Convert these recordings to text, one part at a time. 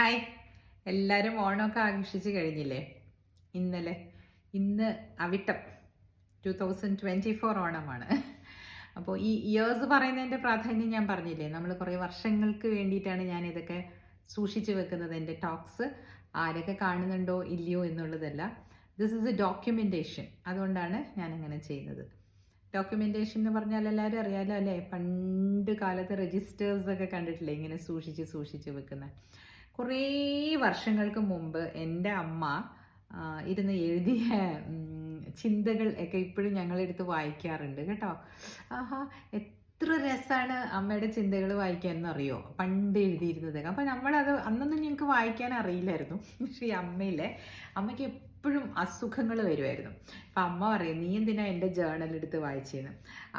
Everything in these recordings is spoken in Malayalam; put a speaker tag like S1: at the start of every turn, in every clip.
S1: ഹായ്. എല്ലാവരും ഓണമൊക്കെ ആഘോഷിച്ച് കഴിഞ്ഞില്ലേ? ഇന്നലെ ഇന്ന് Avittam two thousand twenty four ഓണമാണ്. അപ്പോൾ ഈ ഇയേഴ്സ് പറയുന്നതിന്റെ പ്രാധാന്യം ഞാൻ പറഞ്ഞില്ലേ? നമ്മൾ കുറേ വർഷങ്ങൾക്ക് വേണ്ടിയിട്ടാണ് ഞാൻ ഇതൊക്കെ സൂക്ഷിച്ചു വെക്കുന്നത് എന്റെ ടോക്സ് ആരൊക്കെ കാണുന്നുണ്ടോ ഇല്ലയോ എന്നുള്ളതല്ല. ദിസ് ഇസ് എ ഡോക്യുമെന്റേഷൻ അതുകൊണ്ടാണ് ഞാൻ അങ്ങനെ ചെയ്യുന്നത്. ഡോക്യുമെന്റേഷൻ എന്ന് പറഞ്ഞാൽ എല്ലാവരും അറിയാലോ അല്ലേ? പണ്ട് കാലത്ത് രജിസ്റ്റേഴ്സൊക്കെ കണ്ടിട്ടില്ലേ? ഇങ്ങനെ സൂക്ഷിച്ച് സൂക്ഷിച്ച് വെക്കുന്ന. കുറേ വർഷങ്ങൾക്ക് മുമ്പ് എന്റെ അമ്മ ഇരുന്ന് എഴുതിയ ചിന്തകൾ ഒക്കെ ഇപ്പോഴും ഞങ്ങളെടുത്ത് വായിക്കാറുണ്ട് കേട്ടോ. ആഹാ എത്ര രസമാണ് അമ്മയുടെ ചിന്തകൾ വായിക്കാൻ എന്നറിയോ പണ്ട് എഴുതിയിരുന്നത്. അപ്പം നമ്മളത് അന്നൊന്നും ഞങ്ങൾക്ക് വായിക്കാൻ അറിയില്ലായിരുന്നു. പക്ഷേ ഈ അമ്മയിലെ അമ്മയ്ക്ക് എപ്പോഴും അസുഖങ്ങൾ വരുമായിരുന്നു അപ്പം അമ്മ പറയും നീ എന്തിനാ എന്റെ ജേണൽ എടുത്ത് വായിച്ചതെന്ന്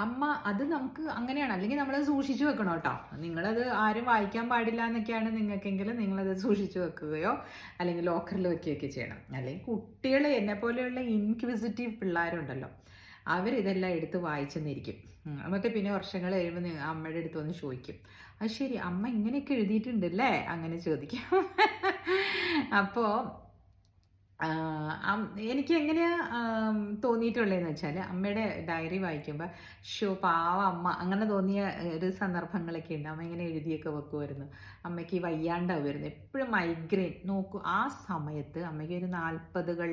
S1: അമ്മ അത് നമുക്ക് അങ്ങനെയാണ്. അല്ലെങ്കിൽ നമ്മളത് സൂക്ഷിച്ചു വെക്കണം കേട്ടോ നിങ്ങളത് ആരും വായിക്കാൻ പാടില്ല എന്നൊക്കെയാണ് നിങ്ങൾക്കെങ്കിൽ നിങ്ങളത് സൂക്ഷിച്ചു വെക്കുകയോ അല്ലെങ്കിൽ ലോക്കറിൽ വെക്കുകയൊക്കെ ചെയ്യണം. അല്ലെങ്കിൽ കുട്ടികൾ എന്നെ പോലെയുള്ള ഇൻക്വിസിറ്റീവ് പിള്ളേരുണ്ടല്ലോ അവരിതെല്ലാം എടുത്ത് വായിച്ചെന്നിരിക്കും. എന്നിട്ട് പിന്നെ വർഷങ്ങൾ കഴിയുമ്പോൾ അമ്മയുടെ അടുത്ത് വന്ന് ചോദിക്കും. അത് ശരി അമ്മ ഇങ്ങനെയൊക്കെ എഴുതിയിട്ടുണ്ടല്ലേ അങ്ങനെ ചോദിക്കും. അപ്പോൾ എനിക്ക് എങ്ങനെയാ തോന്നിയിട്ടുള്ളതെന്ന് വെച്ചാൽ അമ്മയുടെ ഡയറി വായിക്കുമ്പോൾ ഷോ പാവ അമ്മ. അങ്ങനെ തോന്നിയ ഒരു സന്ദർഭങ്ങളൊക്കെ ഉണ്ട്. അമ്മ ഇങ്ങനെ എഴുതിയൊക്കെ വെക്കുമായിരുന്നു. അമ്മയ്ക്ക് വയ്യാണ്ടാവുമായിരുന്നു. എപ്പോഴും മൈഗ്രെയിൻ നോക്കൂ ആ സമയത്ത് അമ്മയ്ക്ക് ഒരു നാൽപ്പതുകൾ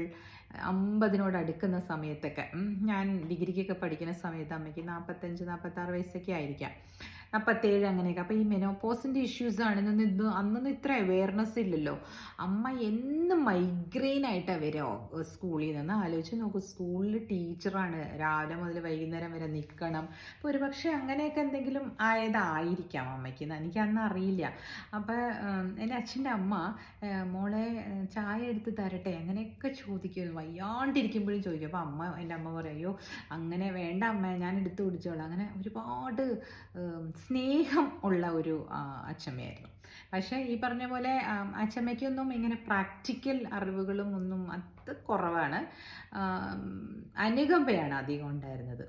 S1: അമ്പതിനോട് അടുക്കുന്ന സമയത്തൊക്കെ ഞാൻ ഡിഗ്രിക്കൊക്കെ പഠിക്കുന്ന സമയത്ത് അമ്മയ്ക്ക് നാൽപ്പത്തഞ്ച് നാൽപ്പത്താറ് വയസ്സൊക്കെ ആയിരിക്കാം. നാൽപ്പത്തേഴ് അങ്ങനെയൊക്കെ. അപ്പോൾ ഈ മെനോപോസിന്റെ ഇഷ്യൂസ് ആണെന്നൊന്നും ഇത് അന്നൊന്നും ഇത്ര അവയർനെസ് ഇല്ലല്ലോ. അമ്മ എന്ന് മൈഗ്രെയിൻ ആയിട്ടാണ് വരിക സ്കൂളിൽ നിന്ന്. ആലോചിച്ച് നോക്കൂ. സ്കൂളിൽ ടീച്ചറാണ് രാവിലെ മുതൽ വൈകുന്നേരം വരെ നിൽക്കണം അപ്പോൾ ഒരുപക്ഷെ അങ്ങനെയൊക്കെ എന്തെങ്കിലും ആയതായിരിക്കാം അമ്മയ്ക്ക്. എനിക്ക് അന്ന് അറിയില്ല. അപ്പോൾ എന്റെ അച്ഛന്റെ അമ്മ മോളെ ചായ എടുത്ത് തരട്ടെ അങ്ങനെയൊക്കെ ചോദിക്കുമായിരുന്നു വയ്യാണ്ടിരിക്കുമ്പോഴും ചോദിക്കും. അപ്പോൾ അമ്മ എന്റെ അമ്മ പറയോ അങ്ങനെ വേണ്ട അമ്മ ഞാൻ എടുത്ത് കുടിച്ചോളാം. അങ്ങനെ ഒരുപാട് സ്നേഹം ഉള്ള ഒരു അച്ചമ്മയായിരുന്നു. പക്ഷേ ഈ പറഞ്ഞ പോലെ അച്ഛമ്മയ്ക്കൊന്നും ഇങ്ങനെ പ്രാക്ടിക്കൽ അറിവുകളും ഒന്നും അത് കുറവാണ്. അനുകമ്പയാണ് അധികം ഉണ്ടായിരുന്നത്.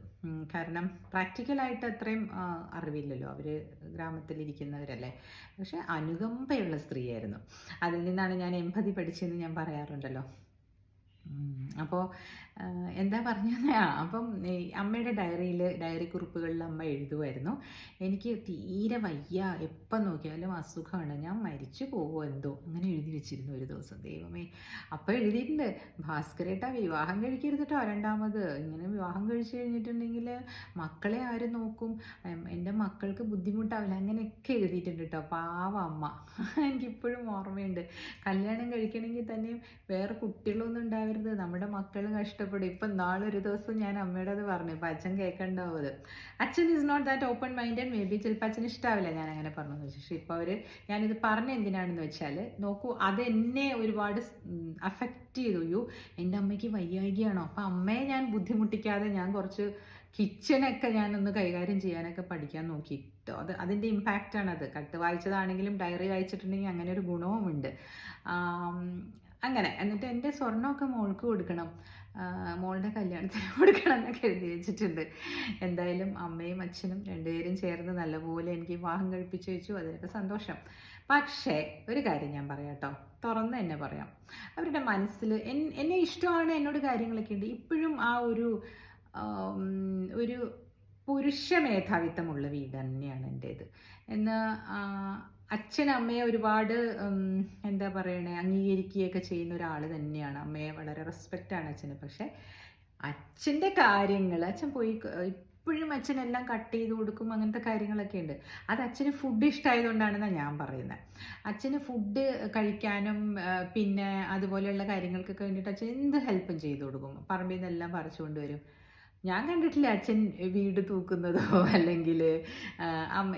S1: കാരണം പ്രാക്ടിക്കലായിട്ട് അത്രയും അറിവില്ലല്ലോ. അവർ ഗ്രാമത്തിലിരിക്കുന്നവരല്ലേ. പക്ഷെ അനുകമ്പയുള്ള സ്ത്രീയായിരുന്നു. അതിൽ നിന്നാണ് ഞാൻ എമ്പതി പഠിച്ചതെന്ന് ഞാൻ പറയാറുണ്ടല്ലോ. അപ്പോൾ എന്താ പറഞ്ഞത് അപ്പം അമ്മയുടെ ഡയറിയിൽ ഡയറി കുറിപ്പുകളിൽ അമ്മ എഴുതുമായിരുന്നു എനിക്ക് തീരെ വയ്യ എപ്പം നോക്കിയാലും അസുഖമാണ് ഞാൻ മരിച്ചു പോകുമോ എന്തോ അങ്ങനെ എഴുതി വെച്ചിരുന്നു ഒരു ദിവസം. ദൈവമേ. അപ്പം എഴുതിയിട്ടുണ്ട് ഭാസ്കരേട്ടാ വിവാഹം കഴിക്കരുത് കേട്ടോ രണ്ടാമത്. ഇങ്ങനെ വിവാഹം കഴിച്ചു കഴിഞ്ഞിട്ടുണ്ടെങ്കിൽ മക്കളെ ആരും നോക്കും? എന്റെ മക്കൾക്ക് ബുദ്ധിമുട്ടാവില്ല. അങ്ങനെയൊക്കെ എഴുതിയിട്ടുണ്ട് കേട്ടോ പാവ അമ്മ. എനിക്കിപ്പോഴും ഓർമ്മയുണ്ട്. കല്യാണം കഴിക്കണമെങ്കിൽ തന്നെയും വേറെ കുട്ടികളൊന്നും ഉണ്ടാവരുത്. നമ്മുടെ മക്കൾ കഷ്ടപ്പെടും. ഇപ്പം നാളൊരു ദിവസം ഞാൻ അമ്മയുടെ അത് പറഞ്ഞു. ഇപ്പം അച്ഛൻ കേൾക്കണ്ടാവും അച്ഛൻ is not that open minded may be ചിലപ്പോൾ അച്ഛന് ഇഷ്ടാവില്ല. ഞാൻ അങ്ങനെ പറഞ്ഞെന്ന് വെച്ചു. പക്ഷേ ഇപ്പോൾ അവർ ഞാനിത് പറഞ്ഞ എന്തിനാണെന്ന് വെച്ചാൽ നോക്കൂ അത് എന്നെ ഒരുപാട് അഫക്റ്റ് ചെയ്തു. യു എന്റെ അമ്മയ്ക്ക് വയ്യായികയാണോ? അപ്പം അമ്മയെ ഞാൻ ബുദ്ധിമുട്ടിക്കാതെ ഞാൻ കുറച്ച് കിച്ചനൊക്കെ ഞാനൊന്ന് കൈകാര്യം ചെയ്യാനൊക്കെ പഠിക്കാൻ നോക്കി കേട്ടോ അത് അതിന്റെ ഇമ്പാക്റ്റാണത് കട്ട് വായിച്ചതാണെങ്കിലും ഡയറി വായിച്ചിട്ടുണ്ടെങ്കിൽ അങ്ങനെ ഒരു ഗുണവുമുണ്ട്. അങ്ങനെ എന്നിട്ട് എന്റെ സ്വർണമൊക്കെ മോൾക്ക് കൊടുക്കണം. മോളുടെ കല്യാണത്തിന് കൊടുക്കണം എന്നൊക്കെ എഴുതി വെച്ചിട്ടുണ്ട്. എന്തായാലും അമ്മയും അച്ഛനും രണ്ടുപേരും ചേർന്ന് നല്ലപോലെ എനിക്ക് വിവാഹം കഴിപ്പിച്ച് വെച്ചു. അതിനൊക്കെ സന്തോഷം. പക്ഷേ ഒരു കാര്യം ഞാൻ പറയാം കേട്ടോ. തുറന്ന് തന്നെ പറയാം. അവരുടെ മനസ്സിൽ എന്നെ ഇഷ്ടമാണ് എന്നോട് കാര്യങ്ങളൊക്കെ ഉണ്ട്. ഇപ്പോഴും ആ ഒരു ഒരു പുരുഷ മേധാവിത്വമുള്ള വീട് തന്നെയാണ് എന്റേത്. എന്നാൽ അച്ഛൻ അമ്മയെ ഒരുപാട് എന്താ പറയണേ അംഗീകരിക്കുകയൊക്കെ ചെയ്യുന്ന ഒരാൾ തന്നെയാണ്. അമ്മയെ വളരെ റെസ്പെക്റ്റ് ആണ് അച്ഛന്. പക്ഷെ അച്ഛന്റെ കാര്യങ്ങൾ അച്ഛൻ പോയി ഇപ്പോഴും അച്ഛൻ എല്ലാം കട്ട് ചെയ്ത് കൊടുക്കും അങ്ങനത്തെ കാര്യങ്ങളൊക്കെ ഉണ്ട്. അത് അച്ഛന് ഫുഡ് ഇഷ്ടമായതുകൊണ്ടാണെന്നാണ് ഞാൻ പറയുന്നത് അച്ഛന് ഫുഡ് കഴിക്കാനും പിന്നെ അതുപോലെയുള്ള കാര്യങ്ങൾക്കൊക്കെ വേണ്ടിയിട്ട് അച്ഛൻ എന്ത് ഹെൽപ്പും ചെയ്തു കൊടുക്കും. പറമ്പിൽ നിന്നെല്ലാം പറിച്ചുകൊണ്ട് വരും. ഞാൻ കണ്ടിട്ടില്ല അച്ഛൻ വീട് തൂക്കുന്നതോ അല്ലെങ്കിൽ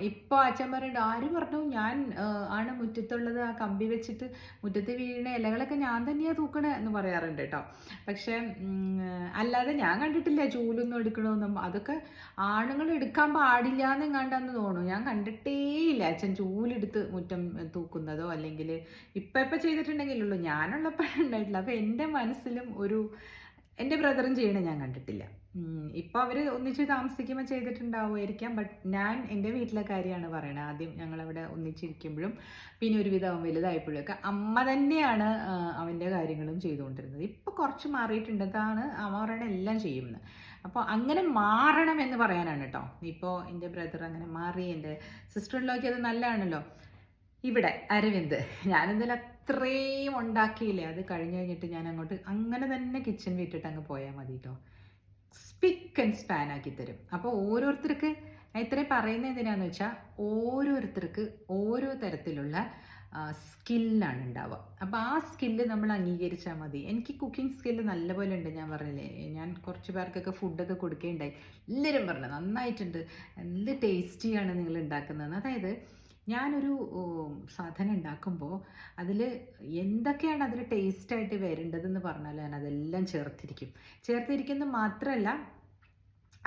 S1: ഇപ്പോൾ അച്ഛൻ പറയുന്നുണ്ട് ആര് പറഞ്ഞു ഞാൻ ആണ് മുറ്റത്തുള്ളത് ആ കമ്പി വെച്ചിട്ട് മുറ്റത്ത് വീണ ഇലകളൊക്കെ ഞാൻ തന്നെയാണ് തൂക്കണേ എന്ന് പറയാറുണ്ട് കേട്ടോ. പക്ഷേ അല്ലാതെ ഞാൻ കണ്ടിട്ടില്ല ചൂലൊന്നും എടുക്കണമെന്നും അതൊക്കെ ആണുങ്ങൾ എടുക്കാൻ പാടില്ല എന്നെങ്ങാണ്ടെന്ന് തോന്നുന്നു. ഞാൻ കണ്ടിട്ടേയില്ല അച്ഛൻ ചൂലെടുത്ത് മുറ്റം തൂക്കുന്നതോ അല്ലെങ്കിൽ ഇപ്പം ഇപ്പം ചെയ്തിട്ടുണ്ടെങ്കിലുള്ളൂ ഞാനുള്ളപ്പോഴുണ്ടായിട്ടില്ല അപ്പോൾ എന്റെ മനസ്സിലും ഒരു എന്റെ ബ്രദറും ചെയ്യണ ഞാൻ കണ്ടിട്ടില്ല. ഉം, ഇപ്പൊ അവർ ഒന്നിച്ച് താമസിക്കുമ്പോൾ ചെയ്തിട്ടുണ്ടാവുമായിരിക്കാം ബട്ട് ഞാൻ എന്റെ വീട്ടിലെ കാര്യമാണ് പറയണത്. ആദ്യം ഞങ്ങളവിടെ ഒന്നിച്ചിരിക്കുമ്പോഴും പിന്നെ ഒരുവിധം അവൻ വലുതായപ്പോഴും ഒക്കെ അമ്മ തന്നെയാണ് അവന്റെ കാര്യങ്ങളും ചെയ്തുകൊണ്ടിരുന്നത്. ഇപ്പൊ കുറച്ച് മാറിയിട്ടുണ്ട്. അതാണ് അമ്മ പറയണ എല്ലാം ചെയ്യുമെന്ന് അപ്പോൾ അങ്ങനെ മാറണം എന്ന് പറയാനാണ് കേട്ടോ ഇപ്പോൾ എന്റെ ബ്രദർ അങ്ങനെ മാറി എന്റെ സിസ്റ്ററിലൊക്കെ അത് നല്ലതാണല്ലോ. ഇവിടെ അരവിന്ദ് ഞാനെന്തായാലും അത്രയും ഉണ്ടാക്കിയില്ലേ? അത് കഴിഞ്ഞ് കഴിഞ്ഞിട്ട് ഞാൻ അങ്ങോട്ട് അങ്ങനെ തന്നെ കിച്ചൺ വിട്ടിട്ട് അങ്ങ് പോയാൽ മതി കേട്ടോ സ്പിക്ക് ആൻഡ് സ്പാൻ ആക്കി തരും. അപ്പോൾ ഓരോരുത്തർക്ക് ഇത്രയും പറയുന്നത് എന്തിനാന്ന് വെച്ചാൽ ഓരോരുത്തർക്ക് ഓരോ തരത്തിലുള്ള സ്കില്ലാണ് ഉണ്ടാവുക. അപ്പോൾ ആ സ്കില്ല് നമ്മൾ അംഗീകരിച്ചാൽ മതി. എനിക്ക് കുക്കിംഗ് സ്കില്ല് നല്ലപോലെ ഉണ്ട് ഞാൻ പറഞ്ഞില്ലേ. ഞാൻ കുറച്ച് പേർക്കൊക്കെ ഫുഡൊക്കെ കൊടുക്കുകയുണ്ടായി എല്ലാവരും പറഞ്ഞു നന്നായിട്ടുണ്ട്. എന്ത് ടേസ്റ്റിയാണ് നിങ്ങൾ ഉണ്ടാക്കുന്നത്? അതായത് ഞാനൊരു സാധനം ഉണ്ടാക്കുമ്പോൾ അതിൽ എന്തൊക്കെയാണ് അതിൽ ടേസ്റ്റായിട്ട് വരേണ്ടതെന്ന് പറഞ്ഞാൽ ഞാൻ അതെല്ലാം ചേർത്തിരിക്കും. ചേർത്തിരിക്കുന്നത് മാത്രമല്ല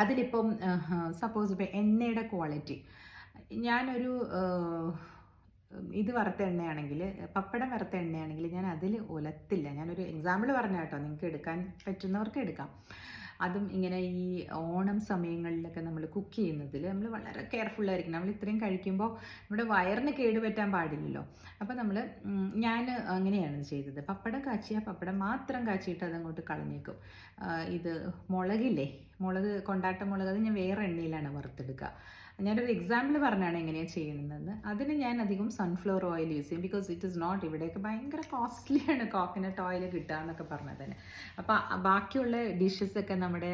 S1: അതിലിപ്പം സപ്പോസ് ഇപ്പം എണ്ണയുടെ ക്വാളിറ്റി ഞാനൊരു ഇത് വറുത്ത എണ്ണയാണെങ്കിൽ പപ്പടം വറുത്ത എണ്ണയാണെങ്കിൽ ഞാൻ അതിൽ ഒലത്തില്ല. ഞാനൊരു എക്സാമ്പിൾ പറഞ്ഞ കേട്ടോ നിങ്ങൾക്ക് എടുക്കാൻ പറ്റുന്നവർക്ക് എടുക്കാം. അതും ഇങ്ങനെ ഈ ഓണം സമയങ്ങളിലൊക്കെ നമ്മൾ കുക്ക് ചെയ്യുന്നതിൽ നമ്മൾ വളരെ കെയർഫുൾ ആയിരിക്കണം. നമ്മൾ ഇത്രയും കഴിക്കുമ്പോൾ നമ്മുടെ വയറിന് കേടുപറ്റാൻ പാടില്ലല്ലോ. അപ്പോൾ നമ്മൾ ഞാൻ അങ്ങനെയാണ് ചെയ്തത്. പപ്പടം കാച്ചിയാൽ പപ്പടം മാത്രം കാച്ചിയിട്ട് അതങ്ങോട്ട് കളഞ്ഞേക്കും. ഇത് മുളകില്ലേ? മുളക് കൊണ്ടാട്ട മുളക് അത് ഞാൻ വേറെ എണ്ണയിലാണ് വറുത്തെടുക്കുക. ഞാനൊരു എക്സാമ്പിൾ പറഞ്ഞാണ് എങ്ങനെയാണ് ചെയ്യുന്നതെന്ന്. അതിന് ഞാൻ അധികം സൺഫ്ലവർ ഓയിൽ യൂസ് ചെയ്യും. ബിക്കോസ് ഇറ്റ് ഇസ് നോട്ട് ഇവിടെയൊക്കെ ഭയങ്കര കോസ്റ്റ്ലിയാണ് കോക്കനട്ട് ഓയിൽ കിട്ടുക എന്നൊക്കെ പറഞ്ഞത് തന്നെ. അപ്പോൾ ബാക്കിയുള്ള ഡിഷസൊക്കെ നമ്മുടെ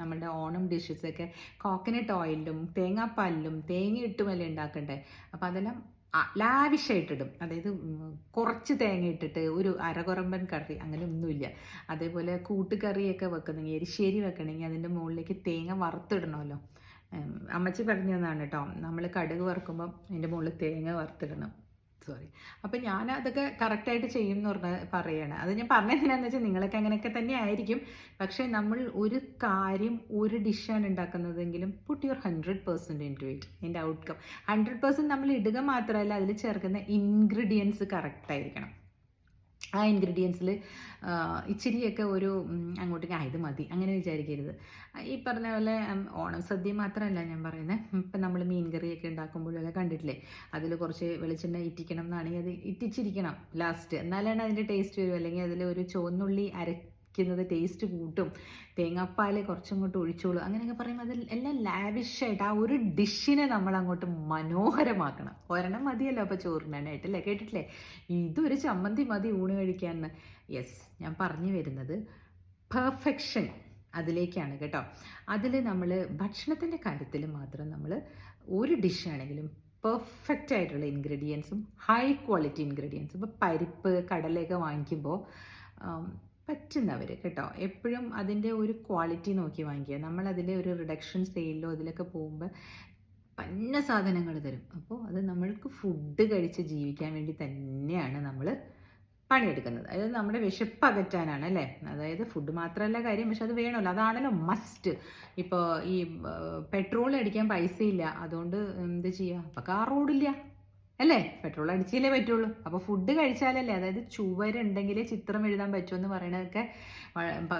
S1: നമ്മുടെ ഓണം ഡിഷസൊക്കെ കോക്കനട്ട് ഓയിലും തേങ്ങാപ്പാലിലും തേങ്ങ ഇട്ടുമല്ലേ ഉണ്ടാക്കണ്ടേ? അപ്പോൾ അതെല്ലാം ലാവിഷായിട്ടിടും അതായത് കുറച്ച് തേങ്ങ ഇട്ടിട്ട് ഒരു അരകുറമ്പൻ കറി അങ്ങനെ ഒന്നുമില്ല. അതേപോലെ കൂട്ടുകറിയൊക്കെ വെക്കുന്നെങ്കിൽ എരിശ്ശേരി വെക്കണമെങ്കിൽ അതിന്റെ മുകളിലേക്ക് തേങ്ങ വറുത്തിടണമല്ലോ. അമ്മച്ചി പറഞ്ഞു തന്നാണ് കേട്ടോ നമ്മൾ കടുക് വറുക്കുമ്പം അതിന്റെ മുകളിൽ തേങ്ങ വറുത്തിടണം. സോറി അപ്പം ഞാൻ അതൊക്കെ കറക്റ്റായിട്ട് ചെയ്യും എന്ന് പറഞ്ഞ പറയുകയാണ് അത് ഞാൻ പറഞ്ഞതെന്തിനാന്ന് വെച്ചാൽ നിങ്ങളൊക്കെ അങ്ങനെയൊക്കെ തന്നെ ആയിരിക്കും. പക്ഷേ നമ്മൾ ഒരു കാര്യം ഒരു ഡിഷാണ് ഉണ്ടാക്കുന്നതെങ്കിലും put your hundred percent in to it അതിന്റെ ഔട്ട്കം ഹൺഡ്രഡ് പെർസെന്റ് നമ്മൾ ഇടുക മാത്രമല്ല അതിൽ ചേർക്കുന്ന ഇൻഗ്രീഡിയൻസ് കറക്റ്റായിരിക്കണം ആ ഇൻഗ്രീഡിയൻസിൽ ഇച്ചിരിയൊക്കെ ഒരു അങ്ങോട്ടേക്ക് ആയത് മതി. അങ്ങനെ വിചാരിക്കരുത്. ഈ പറഞ്ഞ പോലെ ഓണം സദ്യ മാത്രമല്ല ഞാൻ പറയുന്നത് ഇപ്പം നമ്മൾ മീൻ കറിയൊക്കെ ഉണ്ടാക്കുമ്പോഴൊക്കെ കണ്ടിട്ടില്ലേ? അതിൽ കുറച്ച് വെളിച്ചെണ്ണ ഇറ്റിക്കണം എന്നാണെങ്കിൽ അത് ഇറ്റിച്ചിരിക്കണം ലാസ്റ്റ്. എന്നാലാണ് അതിന്റെ ടേസ്റ്റ് വരും. അല്ലെങ്കിൽ അതിൽ ഒരു ചുവന്നുള്ളി അരയ്ക്കുന്നത് ടേസ്റ്റ് കൂട്ടും. തേങ്ങാപ്പാൽ കുറച്ചങ്ങോട്ട് ഒഴിച്ചോളൂ. അങ്ങനെയൊക്കെ പറയുമ്പോൾ അതിൽ എല്ലാം ലാവിഷായിട്ട് ആ ഒരു ഡിഷിനെ നമ്മൾ അങ്ങോട്ട് മനോഹരമാക്കണം. ഒരെണ്ണം മതിയല്ലോ അപ്പോൾ ചോറിനായിട്ട് അല്ലേ? കേട്ടിട്ടില്ലേ? ഇതൊരു ചമ്മന്തി മതി ഊണ് കഴിക്കാമെന്ന് യെസ് ഞാൻ പറഞ്ഞു വരുന്നത് പെർഫെക്ഷൻ അതിലേക്കാണ് കേട്ടോ. അതിൽ നമ്മൾ ഭക്ഷണത്തിന്റെ കാര്യത്തിൽ മാത്രം നമ്മൾ ഒരു ഡിഷാണെങ്കിലും പെർഫെക്റ്റ് ആയിട്ടുള്ള ഇൻഗ്രീഡിയൻസും ഹൈ ക്വാളിറ്റി ഇൻഗ്രീഡിയൻസും ഇപ്പോൾ പരിപ്പ് കടലയൊക്കെ വാങ്ങിക്കുമ്പോൾ പറ്റുന്നവർ കേട്ടോ. എപ്പോഴും അതിന്റെ ഒരു ക്വാളിറ്റി നോക്കി വാങ്ങിക്കുക. നമ്മൾ അതിന്റെ ഒരു റിഡക്ഷൻ സെയിലോ അതിലൊക്കെ പോകുമ്പോൾ പന്ന സാധനങ്ങൾ തരും. അപ്പോൾ അത് നമ്മൾക്ക് ഫുഡ് കഴിച്ച് ജീവിക്കാൻ വേണ്ടി തന്നെയാണ് നമ്മൾ പണിയെടുക്കുന്നത്. അതായത് നമ്മുടെ വിശപ്പ് അകറ്റാനാണ് അല്ലേ? അതായത് ഫുഡ് മാത്രമല്ല കാര്യം പക്ഷെ അത് വേണമല്ലോ. അതാണല്ലോ മസ്റ്റ് ഇപ്പോൾ ഈ പെട്രോൾ അടിക്കാൻ പൈസയില്ല. അതുകൊണ്ട് എന്ത് ചെയ്യുക അപ്പോൾ കാർ അല്ലേ? പെട്രോൾ അടിച്ചില്ലേ പറ്റുള്ളൂ. അപ്പോൾ ഫുഡ് കഴിച്ചാലല്ലേ? അതായത് ചുവരുണ്ടെങ്കിലേ ചിത്രം എഴുതാൻ പറ്റുമെന്ന് പറയണതൊക്കെ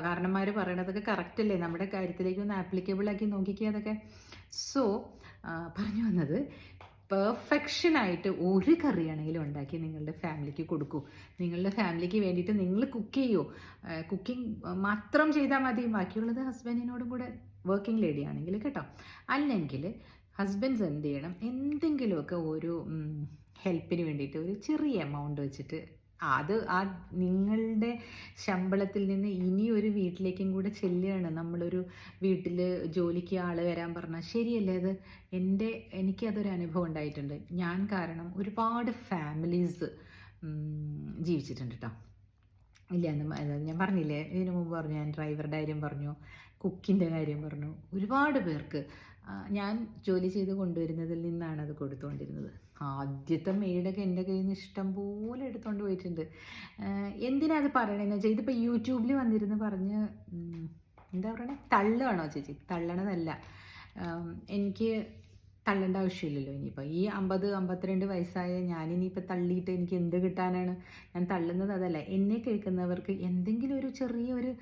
S1: കാരണന്മാർ പറയണതൊക്കെ കറക്റ്റ് അല്ലേ? നമ്മുടെ കാര്യത്തിലേക്ക് ഒന്ന് ആപ്ലിക്കബിൾ ആക്കി നോക്കിക്കുക അതൊക്കെ. സോ പറഞ്ഞു വന്നത് പെർഫെക്ഷനായിട്ട് ഒരു കറിയാണെങ്കിലും ഉണ്ടാക്കി നിങ്ങളുടെ ഫാമിലിക്ക് കൊടുക്കൂ. നിങ്ങളുടെ ഫാമിലിക്ക് വേണ്ടിയിട്ട് നിങ്ങൾ കുക്ക് ചെയ്യൂ. കുക്കിംഗ് മാത്രം ചെയ്താൽ മതി. ബാക്കിയുള്ളത് ഹസ്ബൻഡിനോടും കൂടെ വർക്കിംഗ് ലേഡി ആണെങ്കിൽ കേട്ടോ. അല്ലെങ്കിൽ ഹസ്ബൻഡ്സ് എന്ത് ചെയ്യണം എന്തെങ്കിലുമൊക്കെ ഒരു ഹെൽപ്പിന് വേണ്ടിയിട്ട് ഒരു ചെറിയ എമൗണ്ട് വെച്ചിട്ട് അത് ആ നിങ്ങളുടെ ശമ്പളത്തിൽ നിന്ന് ഇനി ഒരു വീട്ടിലേക്കും കൂടെ ചെല്ലുകയാണ്. നമ്മളൊരു വീട്ടിൽ ജോലിക്ക് ആൾ വരാൻ പറഞ്ഞാൽ ശരിയല്ലേ അത്? എന്റെ എനിക്കതൊരു അനുഭവം ഉണ്ടായിട്ടുണ്ട്. ഞാൻ കാരണം ഒരുപാട് ഫാമിലീസ് ജീവിച്ചിട്ടുണ്ട് കേട്ടോ ഇല്ല അതായത് ഞാൻ പറഞ്ഞില്ലേ? ഇതിനു മുമ്പ് പറഞ്ഞു ഞാൻ ഡ്രൈവറുടെ കാര്യം പറഞ്ഞു കുക്കിന്റെ കാര്യം പറഞ്ഞു. ഒരുപാട് പേർക്ക് ഞാൻ ജോലി ചെയ്ത് കൊണ്ടുവരുന്നതിൽ നിന്നാണ് അത് കൊടുത്തുകൊണ്ടിരുന്നത് ആദ്യത്തെ മെയ്ഡൊക്കെ എന്റെ കയ്യിൽ നിന്ന് ഇഷ്ടം പോലെ എടുത്തുകൊണ്ട് പോയിട്ടുണ്ട്. എന്തിനാ അത് പറയണതെന്ന് വെച്ചാൽ ഇതിപ്പോൾ യൂട്യൂബിൽ വന്നിരുന്ന് പറഞ്ഞ് എന്താ പറയണേ? തള്ളുകയാണോ ചേച്ചി? തള്ളണതല്ല. എനിക്ക് തള്ളേണ്ട ആവശ്യമില്ലല്ലോ ഇനിയിപ്പോൾ ഈ അമ്പത് അമ്പത്തിരണ്ട് വയസ്സായ ഞാനിനിയിപ്പോൾ തള്ളിയിട്ട് എനിക്ക് എന്ത് കിട്ടാനാണ്? ഞാൻ തള്ളുന്നത് അതല്ല. എന്നെ കേൾക്കുന്നവർക്ക് എന്തെങ്കിലും ഒരു ചെറിയൊരു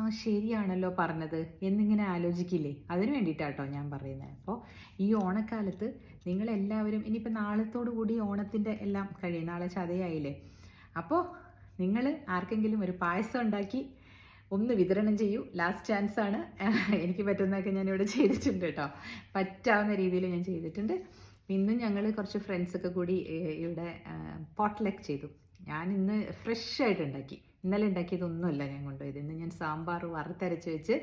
S1: ആ ശരിയാണല്ലോ പറഞ്ഞത്. എന്നിങ്ങനെ ആലോചിക്കില്ലേ? അതിന് വേണ്ടിയിട്ടാട്ടോ ഞാൻ പറയുന്നത്. അപ്പോൾ ഈ ഓണക്കാലത്ത് നിങ്ങളെല്ലാവരും ഇനിയിപ്പോൾ നാളത്തോടു കൂടി ഓണത്തിന്റെ എല്ലാം കഴിയും. നാളെ ചതയായില്ലേ? അപ്പോൾ നിങ്ങൾ ആർക്കെങ്കിലും ഒരു പായസം ഉണ്ടാക്കി ഒന്ന് വിതരണം ചെയ്യൂ. ലാസ്റ്റ് ചാൻസ് ആണ്. എനിക്ക് പറ്റുന്നതൊക്കെ ഞാനിവിടെ ചെയ്തിട്ടുണ്ട് കേട്ടോ. പറ്റാവുന്ന രീതിയിൽ ഞാൻ ചെയ്തിട്ടുണ്ട്. ഇന്നും ഞങ്ങൾ കുറച്ച് ഫ്രണ്ട്സൊക്കെ കൂടി ഇവിടെ പോട്ട്ലക്ക് ചെയ്തു. ഞാൻ ഇന്ന് ഫ്രഷ് ആയിട്ട് ഉണ്ടാക്കി. ഇന്നലെ ഉണ്ടാക്കിയതൊന്നുമല്ല ഞാൻ കൊണ്ടുപോയത്. ഇന്ന് ഞാൻ സാമ്പാർ വറുത്തരച്ച് വെച്ച്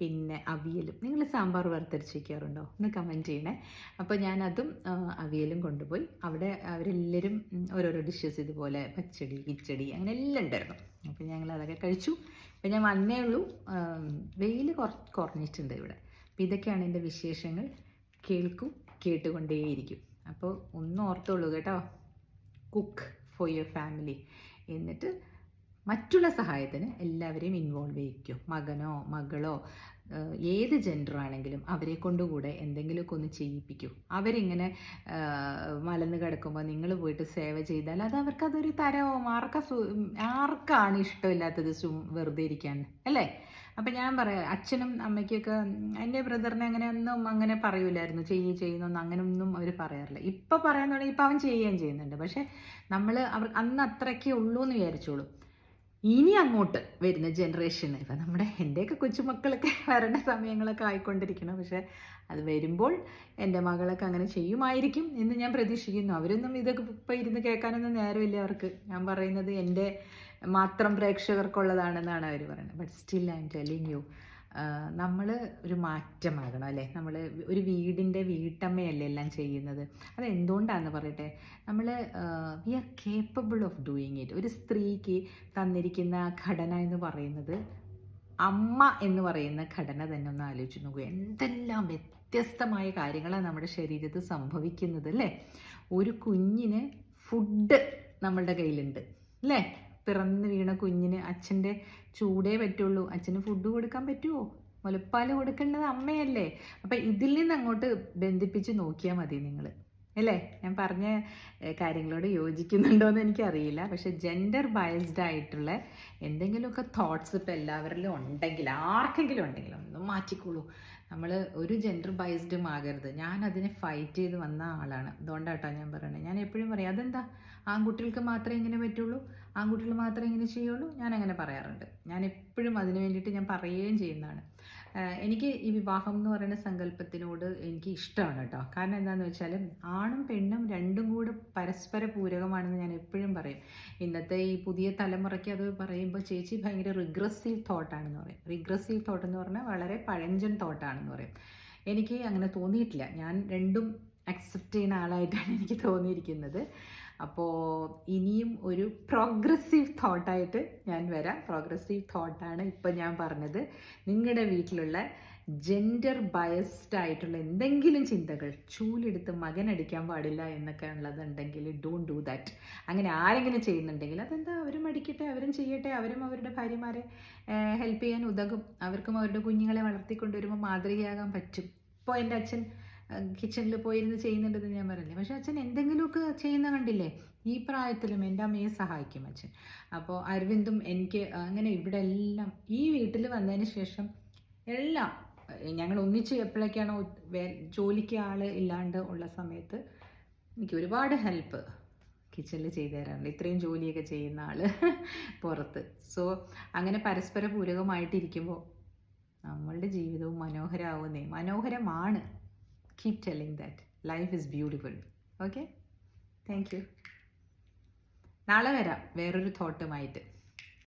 S1: പിന്നെ അവിയലും. നിങ്ങൾ സാമ്പാർ വറുത്തരച്ച് വയ്ക്കാറുണ്ടോ ഒന്ന് കമന്റ് ചെയ്യണേ. അപ്പോൾ ഞാനതും അവിയലും കൊണ്ടുപോയി. അവിടെ അവരെല്ലാവരും ഓരോരോ ഡിഷസ് ഇതുപോലെ പച്ചടി കിച്ചടി അങ്ങനെ എല്ലാം ഉണ്ടായിരുന്നു. അപ്പോൾ ഞങ്ങൾ അതൊക്കെ കഴിച്ചു. ഇപ്പം ഞാൻ വന്നേ ഉള്ളൂ. വെയിൽ കുറ കുറഞ്ഞിട്ടുണ്ട് ഇവിടെ. അപ്പം ഇതൊക്കെയാണ് എന്റെ വിശേഷങ്ങൾ. കേൾക്കും കേട്ടുകൊണ്ടേയിരിക്കും. അപ്പോൾ ഒന്ന് ഓർത്തോളൂ കേട്ടോ. കുക്ക് ഫോർ യുവർ ഫാമിലി എന്നിട്ട് മറ്റുള്ള സഹായത്തിന് എല്ലാവരെയും ഇൻവോൾവ് ചെയ്യിക്കും. മകനോ മകളോ ഏത് ജെൻഡർ ആണെങ്കിലും അവരെ കൊണ്ടുകൂടെ എന്തെങ്കിലുമൊക്കെ ഒന്ന് ചെയ്യിപ്പിക്കൂ. അവരിങ്ങനെ മലന്ന് കിടക്കുമ്പോൾ നിങ്ങൾ പോയിട്ട് സേവ ചെയ്താൽ അത് അവർക്ക് അതൊരു തരവും ആർക്കാ ആർക്കാണ് ഇഷ്ടമില്ലാത്തത് വെറുതെ ഇരിക്കാൻ അല്ലേ? അപ്പം ഞാൻ പറയാം അച്ഛനും അമ്മയ്ക്കൊക്കെ എന്റെ ബ്രദറിനെ അങ്ങനെ ഒന്നും അങ്ങനെ പറയൂലായിരുന്നു. ചെയ്യ് ചെയ്യുന്നൊന്നും അങ്ങനെ ഒന്നും അവർ പറയാറില്ല. ഇപ്പം പറയാൻ തുടങ്ങി ഇപ്പം അവൻ ചെയ്യുകയും ചെയ്യുന്നുണ്ട്. പക്ഷേ നമ്മൾ അവർ അന്ന് അത്രയ്ക്കേ ഉള്ളൂ എന്ന് വിചാരിച്ചോളൂ. ഇനി അങ്ങോട്ട് വരുന്ന ജനറേഷന് ഇപ്പം നമ്മുടെ എന്റെയൊക്കെ കൊച്ചുമക്കളൊക്കെ വരേണ്ട സമയങ്ങളൊക്കെ ആയിക്കൊണ്ടിരിക്കണം പക്ഷേ അത് വരുമ്പോൾ എന്റെ മകളൊക്കെ അങ്ങനെ ചെയ്യുമായിരിക്കും എന്ന് ഞാൻ പ്രതീക്ഷിക്കുന്നു. അവരൊന്നും ഇതൊക്കെ ഇപ്പം ഇരുന്ന് കേൾക്കാനൊന്നും നേരമില്ല അവർക്ക്. ഞാൻ പറയുന്നത് എന്റെ മാത്രം പ്രേക്ഷകർക്കുള്ളതാണെന്നാണ് അവർ പറയുന്നത്. But still I'm telling you നമ്മൾ ഒരു മാറ്റമാകണം അല്ലേ? നമ്മൾ ഒരു വീടിന്റെ വീട്ടമ്മയല്ലേ എല്ലാം ചെയ്യുന്നത്. അത് എന്തുകൊണ്ടാണെന്ന് പറയട്ടെ നമ്മൾ we are capable of doing it ഒരു സ്ത്രീക്ക് തന്നിരിക്കുന്ന ഘടന എന്ന് പറയുന്നത് അമ്മ എന്ന് പറയുന്ന ഘടന തന്നെ ഒന്ന് ആലോചിച്ച് നോക്കുക എന്തെല്ലാം വ്യത്യസ്തമായ കാര്യങ്ങളാണ് നമ്മുടെ ശരീരത്തിൽ സംഭവിക്കുന്നത് അല്ലേ? ഒരു കുഞ്ഞിന് ഫുഡ് നമ്മളുടെ കയ്യിലുണ്ട് അല്ലേ? പിറന്ന് വീണ കുഞ്ഞിന് അച്ഛന്റെ ചൂടേ പറ്റുള്ളൂ. അച്ഛന് ഫുഡ് കൊടുക്കാൻ പറ്റുമോ മുലപ്പാൽ കൊടുക്കേണ്ടത് അമ്മയല്ലേ. അപ്പം ഇതിൽ നിന്ന് അങ്ങോട്ട് ബന്ധിപ്പിച്ച് നോക്കിയാൽ മതി നിങ്ങൾ അല്ലേ? ഞാൻ പറഞ്ഞ കാര്യങ്ങളോട് യോജിക്കുന്നുണ്ടോ എന്ന് എനിക്കറിയില്ല. പക്ഷെ ജെൻഡർ ബയസ്ഡ് ആയിട്ടുള്ള എന്തെങ്കിലുമൊക്കെ തോട്ട്സ് ഇപ്പം എല്ലാവരിലും ഉണ്ടെങ്കിൽ ആർക്കെങ്കിലും ഉണ്ടെങ്കിൽ ഒന്ന് മാറ്റിക്കോളൂ. നമ്മൾ ഒരു ജെൻഡർ ബയസ്ഡും ആകരുത്. ഞാൻ അതിനെ ഫൈറ്റ് ചെയ്ത് വന്ന ആളാണ്. അതുകൊണ്ടാട്ടോ ഞാൻ പറയണത് ഞാൻ എപ്പോഴും പറയും അതെന്താ? ആൺകുട്ടികൾക്ക് മാത്രമേ ഇങ്ങനെ പറ്റുള്ളൂ? ആൺകുട്ടികൾ മാത്രമേ ഇങ്ങനെ ചെയ്യുള്ളൂ? ഞാൻ അങ്ങനെ പറയാറുണ്ട്. ഞാൻ എപ്പോഴും അതിന് വേണ്ടിയിട്ട് ഞാൻ പറയുകയും ചെയ്യുന്നതാണ്. എനിക്ക് ഈ വിവാഹം എന്ന് പറയുന്ന സങ്കല്പത്തിനോട് എനിക്ക് ഇഷ്ടമാണ് കേട്ടോ. കാരണം എന്താണെന്ന് വെച്ചാൽ ആണും പെണ്ണും രണ്ടും കൂടെ പരസ്പര പൂരകമാണെന്ന് ഞാൻ എപ്പോഴും പറയും. ഇന്നത്തെ ഈ പുതിയ തലമുറയ്ക്ക് അത് പറയുമ്പോൾ ചേച്ചി ഭയങ്കര റിഗ്രസീവ് തോട്ടാണെന്ന് പറയും. റിഗ്രസീവ് തോട്ട് എന്ന് പറഞ്ഞാൽ വളരെ പഴഞ്ചൻ തോട്ടാണെന്ന് പറയും. എനിക്ക് അങ്ങനെ തോന്നിയിട്ടില്ല. ഞാൻ രണ്ടും അക്സെപ്റ്റ് ചെയ്യുന്ന ആളായിട്ടാണ് എനിക്ക് തോന്നിയിരിക്കുന്നത്. അപ്പോൾ ഇനിയും ഒരു പ്രോഗ്രസീവ് തോട്ടായിട്ട് ഞാൻ വരാം. പ്രോഗ്രസീവ് തോട്ടാണ് ഇപ്പം ഞാൻ പറഞ്ഞത്. നിങ്ങളുടെ വീട്ടിലുള്ള ജെൻഡർ ബയസ്ഡ് ആയിട്ടുള്ള എന്തെങ്കിലും ചിന്തകൾ ചൂലെടുത്ത് മകനടിക്കാൻ പാടില്ല എന്നൊക്കെ ഉള്ളതുണ്ടെങ്കിൽ ഡോണ്ട് ഡു ദാറ്റ് അങ്ങനെ ആരെങ്കിലും ചെയ്യുന്നുണ്ടെങ്കിൽ അതെന്താ അവരും അടിക്കട്ടെ അവരും ചെയ്യട്ടെ അവരും അവരുടെ ഭാര്യമാരെ ഹെൽപ്പ് ചെയ്യാൻ ഉതകും. അവർക്കും അവരുടെ കുഞ്ഞുങ്ങളെ വളർത്തിക്കൊണ്ടുവരുമ്പോൾ മാതൃകയാകാൻ പറ്റും. ഇപ്പോൾ എന്റെ അച്ഛൻ കിച്ചണിൽ പോയിരുന്ന് ചെയ്യുന്നുണ്ടെന്ന് ഞാൻ പറഞ്ഞില്ലേ? പക്ഷെ അച്ഛൻ എന്തെങ്കിലുമൊക്കെ ചെയ്യുന്ന കണ്ടില്ലേ? ഈ പ്രായത്തിലും എന്റെ അമ്മയെ സഹായിക്കും അച്ഛൻ. അപ്പോൾ അരവിന്ദും എനിക്ക് അങ്ങനെ ഇവിടെ എല്ലാം ഈ വീട്ടിൽ വന്നതിന് ശേഷം എല്ലാം ഞങ്ങൾ ഒന്നിച്ച് എപ്പോഴൊക്കെയാണോ ജോലിക്ക് ആൾ ഇല്ലാണ്ട് ഉള്ള സമയത്ത് എനിക്ക് ഒരുപാട് ഹെൽപ്പ് കിച്ചണിൽ ചെയ്തു തരാറുണ്ട്. ഇത്രയും ജോലിയൊക്കെ ചെയ്യുന്ന ആൾ പുറത്ത്. സോ അങ്ങനെ പരസ്പര പൂരകമായിട്ടിരിക്കുമ്പോൾ നമ്മളുടെ ജീവിതവും മനോഹരമാവുന്നേ മനോഹരമാണ്. Keep telling that. Life is beautiful okay thank you നാളെ വരാം. വേറൊരു തോട്ടുമായിട്ട്